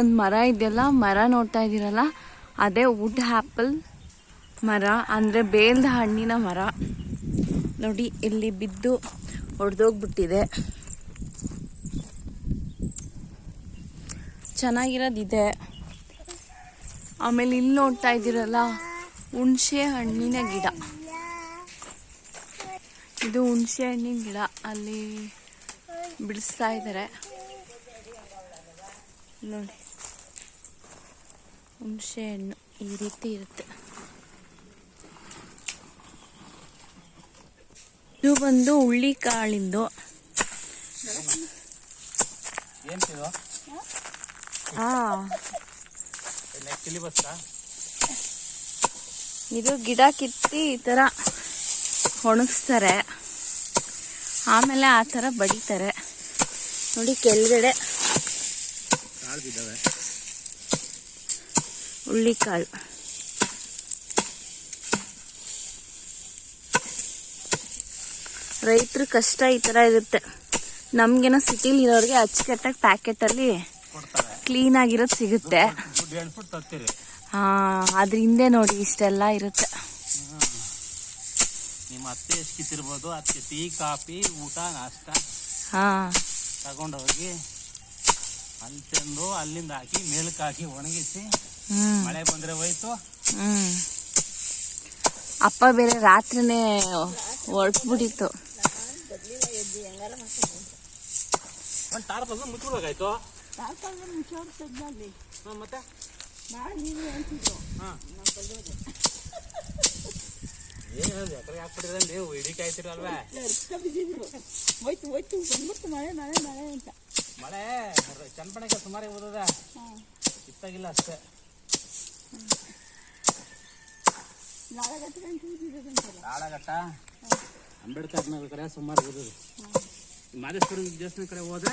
ಒಂದು ಮರ ಇದೆಯಲ್ಲ, ಮರ ನೋಡ್ತಾ ಇದ್ದೀರಲ್ಲ ಅದೇ ವುಡ್ ಆ್ಯಪಲ್ ಮರ, ಅಂದರೆ ಬೇಲ್ದ ಹಣ್ಣಿನ ಮರ. ನೋಡಿ, ಇಲ್ಲಿ ಬಿದ್ದು ಒಡೆದೋಗ್ಬಿಟ್ಟಿದೆ. ಚೆನ್ನಾಗಿರೋದಿದೆ. ಆಮೇಲೆ ಇಲ್ಲಿ ನೋಡ್ತಾ ಇದ್ದೀರಲ್ಲ ಹುಣಸೆ ಹಣ್ಣಿನ ಗಿಡ. ಇದು ಹುಣಸೆ ಹಣ್ಣಿನ ಗಿಡ, ಅಲ್ಲಿ ಬಿಡಿಸ್ತಾ ಇದ್ದಾರೆ ನೋಡಿ. ಹುಣಸೆ ಹಣ್ಣು ಈ ರೀತಿ ಇರುತ್ತೆ. ಇದು ಬಂದು ಹುಳ್ಳಿ ಕಾಳಿಂದು. ಇದು? ಗಿಡ ಕಿತ್ತಿ ಈ ಥರ ಒಣಗಿಸ್ತಾರೆ. ಆಮೇಲೆ ಆ ಥರ ಬಡಿತಾರೆ. ನೋಡಿ ಕೆಳಗಡೆ. ಹುಳ್ಳಿಕಾಳು ರೈತರ ಕಷ್ಟ ಈ ಥರ ಇರುತ್ತೆ. ನಮ್ಗೇನೋ ಸಿಟಿಲಿ ಇರೋರಿಗೆ ಅಚ್ಚುಕಟ್ಟಾಗಿ ಪ್ಯಾಕೆಟಲ್ಲಿ ಕೊಡ್ತಾರೆ. ಕ್ಲೀನ್ ಆಗಿರೋದು ಸಿಗುತ್ತೆ ಹಾಂ ಅದ್ರ ಹಿಂದೆ ನೋಡಿ ಇಷ್ಟೆಲ್ಲ ಇರುತ್ತೆ. ನಿಮ್ಮ ಅತ್ತೆ ಎಷ್ಟು ಕಿತ್ತಿರ್ಬೋದು ಅದಕ್ಕೆ ಟೀ ಕಾಫಿ ಊಟ ನಾಷ್ಟ. ಹಾ. ತಗೊಂಡೋಗಿ ಅಲ್ಲಿ ತಂದು ಅಲ್ಲಿಂದ ಹಾಕಿ ಮೇಲಕ್ಕೆ ಹಾಕಿ ಒಣಗಿಸಿ ಮಳೆ ಬಂದ್ರೆ ಹೋಯ್ತು. ಹ್ಮ್. ಅಪ್ಪ ಬೇರೆ ರಾತ್ರಿನೇ ಹೊರಟ್ಬಿಟ್ಟಿತ್ತು. ಒಂದು ಟಾರ್ ಬಂದು ಓದದ ಹಾಂ ಮತ್ತೆ ಹಾಂ ಏನು ಎಕರೆ ಹಾಕ್ಬಿಟ್ಟಿದ್ರೆ ನೀವು ಹಿಡಿಕಾಯ್ತಿರಲ್ವೇ ಹೋಯ್ತು ಹೋಯ್ತು ಬಂದ್ಬಿಡ್ತು ಮಳೆ ಮಳೆ ಮಳೆ ಅಂತ ಮಳೆ ಚನ್ನಪಣಕ್ಕೆ ಸುಮಾರು ಓದದ ಇತ್ತಾಗಿಲ್ಲ ಅಷ್ಟೇ ನಾಳೆ ಗಂಟೆ ಅಂಬೇಡ್ಕರ್ ನಗರ ಸುಮಾರು ಓದೋದು ಮಾದೇಶ್ವರ ದೇವಸ್ಥಾನ ಕಡೆ ಹೋದ್ರೆ?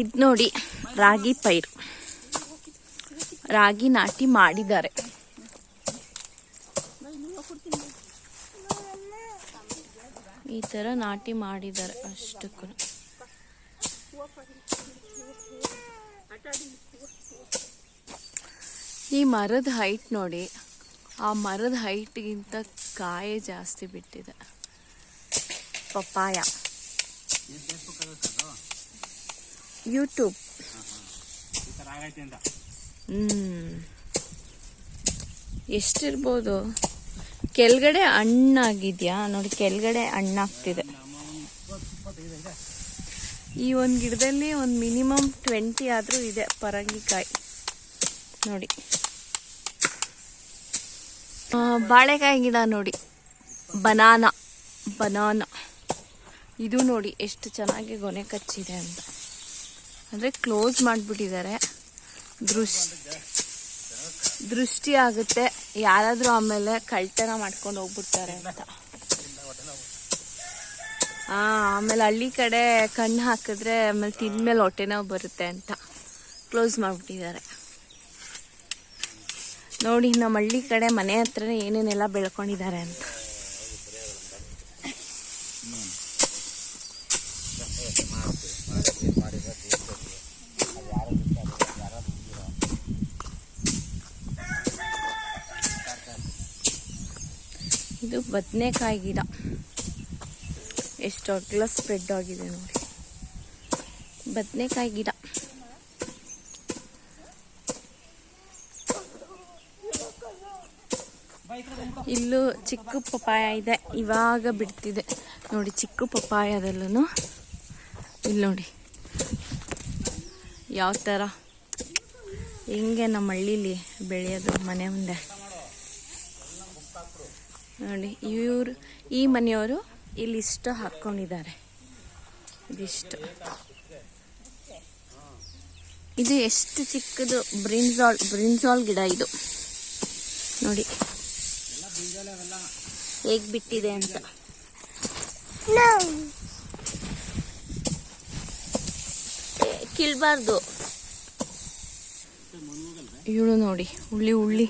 ಇದು ನೋಡಿ, ರಾಗಿ ಪೈರು. ರಾಗಿ ನಾಟಿ ಮಾಡಿದ್ದಾರೆ. ಈ ತರ ನಾಟಿ ಮಾಡಿದ್ದಾರೆ ಅಷ್ಟಕ್ಕೂ. ಈ ಮರದ ಹೈಟ್ ನೋಡಿ ಆ ಮರದ ಹೈಟ್ಗಿಂತ ಕಾಯೇ ಜಾಸ್ತಿ ಬಿಟ್ಟಿದೆ. ಪಪ್ಪಾಯ. ಯೂಟ್ಯೂಬ್ ಎಷ್ಟಿರ್ಬೋದು? ಕೆಳಗಡೆ ಹಣ್ಣಾಗಿದ್ಯಾ? ನೋಡಿ, ಕೆಳಗಡೆ ಹಣ್ಣಾಗ್ತಿದೆ. ಈ ಒಂದು ಗಿಡದಲ್ಲಿ ಒಂದು ಮಿನಿಮಮ್ ಟ್ವೆಂಟಿ ಆದರೂ ಇದೆ ಪರಂಗಿಕಾಯಿ. ನೋಡಿ. ಬಾಳೆಕಾಯಿ ಗಿಡ ನೋಡಿ. Banana banana. ಇದು ನೋಡಿ ಎಷ್ಟು ಚೆನ್ನಾಗಿ ಗೊನೆ ಕಚ್ಚಿದೆ ಅಂತ. ಅಂದರೆ ಕ್ಲೋಸ್ ಮಾಡಿಬಿಟ್ಟಿದ್ದಾರೆ. ದೃಷ್ಟಿ ದೃಷ್ಟಿ ಆಗುತ್ತೆ. ಯಾರಾದರೂ ಆಮೇಲೆ ಕಳ್ತನ ಮಾಡ್ಕೊಂಡು ಹೋಗ್ಬಿಡ್ತಾರೆ ಅಂತ. ಆ, ಆಮೇಲೆ ಹಳ್ಳಿ ಕಡೆ ಕಣ್ಣು ಹಾಕಿದ್ರೆ ಆಮೇಲೆ ತಿಂದ್ಮೇಲೆ ಹೊಟ್ಟೆ ನೋವು ಬರುತ್ತೆ ಅಂತ. ಕ್ಲೋಸ್ ಮಾಡಿಬಿಟ್ಟಿದ್ದಾರೆ. ನೋಡಿ, ನಮ್ಮ ಹಳ್ಳಿ ಕಡೆ ಮನೆ ಹತ್ರ ಏನೇನೆಲ್ಲ ಬೆಳ್ಕೊಂಡಿದ್ದಾರೆ ಅಂತ. ಇದು ಬದನೆಕಾಯಿ ಗಿಡ. ಎಷ್ಟು ಅಗ್ಲ ಸ್ಪ್ರೆಡ್ ಆಗಿದೆ ನೋಡಿ. ಬದನೆಕಾಯಿ ಗಿಡ. ಇಲ್ಲೂ ಚಿಕ್ಕ ಪಪ್ಪಾಯ ಇದೆ. ಇವಾಗ ಬಿಡ್ತಿದೆ. ನೋಡಿ, ಚಿಕ್ಕ ಪಪ್ಪಾಯದಲ್ಲೂ ಇಲ್ಲಿ ನೋಡಿ. ಯಾವ ಥರ? ಹೆಂಗೆ ನಮ್ಮ ಹಳ್ಳೀಲಿ ಬೆಳೆಯೋದು ಮನೆ ಮುಂದೆ? ನೋಡಿ, ಇವರು, ಈ ಮನೆಯವರು ಇಲ್ಲಿ ಇಷ್ಟು ಹಾಕ್ಕೊಂಡಿದ್ದಾರೆ. ಇದಿಷ್ಟು. ಇದು ಎಷ್ಟು ಚಿಕ್ಕದು ಬ್ರಿನ್ಸಾಲ್ ಬ್ರಿನ್ಸಾಲ್ ಗಿಡ ಇದು. ನೋಡಿ. ಹೇಗ್ ಬಿಟ್ಟಿದೆ ಅಂತ. ಕಿಲ್ಬಾರ್ದು ಇವಳು ನೋಡಿ ಉಳ್ಳಿ ಉಳ್ಳಿ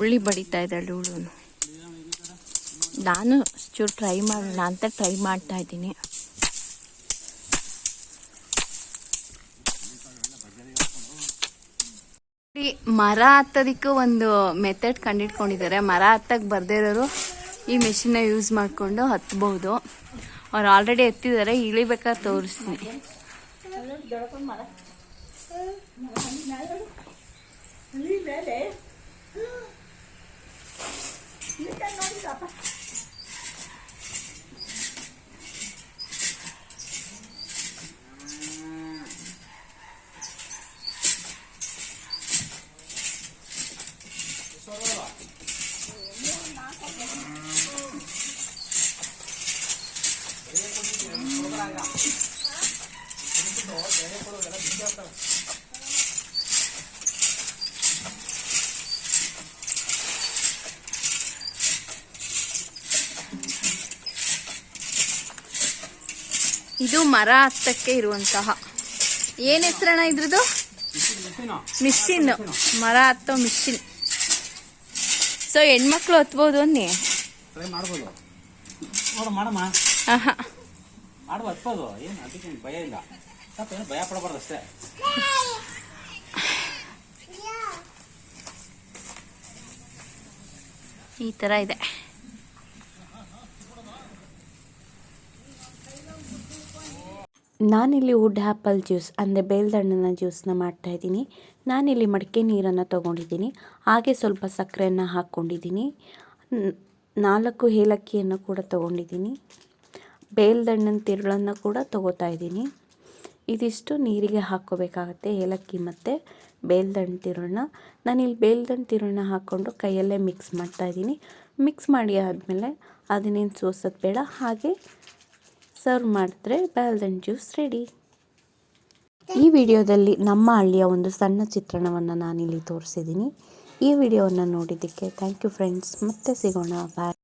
ಉಳ್ಳಿ ಬಡಿತಾ ಇದ್ದಾಳೆ ಇವಳು ನಾನು ಚೂರು ಟ್ರೈ ಮಾಡೋಣ ಅಂತ ಟ್ರೈ ಮಾಡ್ತಾ ಇದ್ದೀನಿ. ಮರ ಹತ್ತೋದಕ್ಕೂ ಒಂದು ಮೆಥಡ್ ಕಂಡಿಟ್ಕೊಂಡಿದ್ದಾರೆ. ಮರ ಹತ್ತಕ್ಕೆ ಬರ್ದೇ ಇರೋರು ಈ ಮೆಷಿನ್ನ ಯೂಸ್ ಮಾಡಿಕೊಂಡು ಹತ್ಬೋದು ಅವ್ರು ಆಲ್ರೆಡಿ ಎತ್ತಿದ್ದಾರೆ. ಇಳಿಬೇಕಾದ್ರೆ ತೋರಿಸ್ತೀನಿ. ಇದು ಮರ ಹತ್ತಕ್ಕೆ ಇರುವಂತಹ. ಏನ್ ಹೆಸರಣ ಇದ್ರದ್ದು? ಮಿಷಿನ್. ಮರ ಹತ್ತೋ ಮಿಷಿನ್. ಸೊ ಹೆಣ್ಮಕ್ಳು ಹತ್ಬೋದು ಅನ್ನಿ. ಈ ತರ ನೋಡು ಮಾಡಮ್ಮ ಆಹಾ ಮಾಡುವ ಹತ್ಬೋದು ಏನು ಅದಕ್ಕೆ ಏನ್ ಭಯ ಇಲ್ಲ ಸ್ವಲ್ಪ ಏನು ಭಯ ಪಡಬಾರ್ದು ಅಷ್ಟೇ ಈ ತರ ಇದೆ ನಾನಿಲ್ಲಿ ವುಡ್ ಆ್ಯಪಲ್ ಜ್ಯೂಸ್, ಅಂದರೆ ಬೇಲ್ದಣ್ಣನ ಜ್ಯೂಸನ್ನ ಮಾಡ್ತಾಯಿದ್ದೀನಿ ನಾನಿಲ್ಲಿ ಮಡಿಕೆ ನೀರನ್ನು ತೊಗೊಂಡಿದ್ದೀನಿ. ಹಾಗೆ ಸ್ವಲ್ಪ ಸಕ್ಕರೆಯನ್ನು ಹಾಕ್ಕೊಂಡಿದ್ದೀನಿ. ನಾಲ್ಕು ಏಲಕ್ಕಿಯನ್ನು ಕೂಡ ತೊಗೊಂಡಿದ್ದೀನಿ. ಬೇಲ್ದಣ್ಣನ ತಿರುಳನ್ನು ಕೂಡ ತೊಗೋತಾ ಇದ್ದೀನಿ. ಇದಿಷ್ಟು ನೀರಿಗೆ ಹಾಕ್ಕೋಬೇಕಾಗತ್ತೆ ಏಲಕ್ಕಿ ಮತ್ತು ಬೇಲ್ದಣ್ಣು ತಿರುಳನ್ನ. ನಾನಿಲ್ಲಿ ಬೇಲ್ದಣ್ಣು ತಿರುಳನ್ನ ಹಾಕ್ಕೊಂಡು ಕೈಯಲ್ಲೇ ಮಿಕ್ಸ್ ಮಾಡ್ತಾಯಿದ್ದೀನಿ ಮಿಕ್ಸ್ ಮಾಡಿ ಆದಮೇಲೆ ಅದನ್ನೇನು ಸೋಸೋದು ಬೇಡ. ಹಾಗೆ ಸರ್ವ್ ಮಾಡಿದ್ರೆ ಬ್ಯಾಲ್ದನ್ ಜ್ಯೂಸ್ ರೆಡಿ ಈ ವಿಡಿಯೋದಲ್ಲಿ ನಮ್ಮ ಹಳ್ಳಿಯ ಒಂದು ಸಣ್ಣ ಚಿತ್ರಣವನ್ನು ನಾನಿಲ್ಲಿ ತೋರಿಸಿದ್ದೀನಿ. ಈ ವಿಡಿಯೋವನ್ನು ನೋಡಿದ್ದಕ್ಕೆ ಥ್ಯಾಂಕ್ ಯು ಫ್ರೆಂಡ್ಸ್ ಮತ್ತೆ ಸಿಗೋಣ. ಬಾಯ್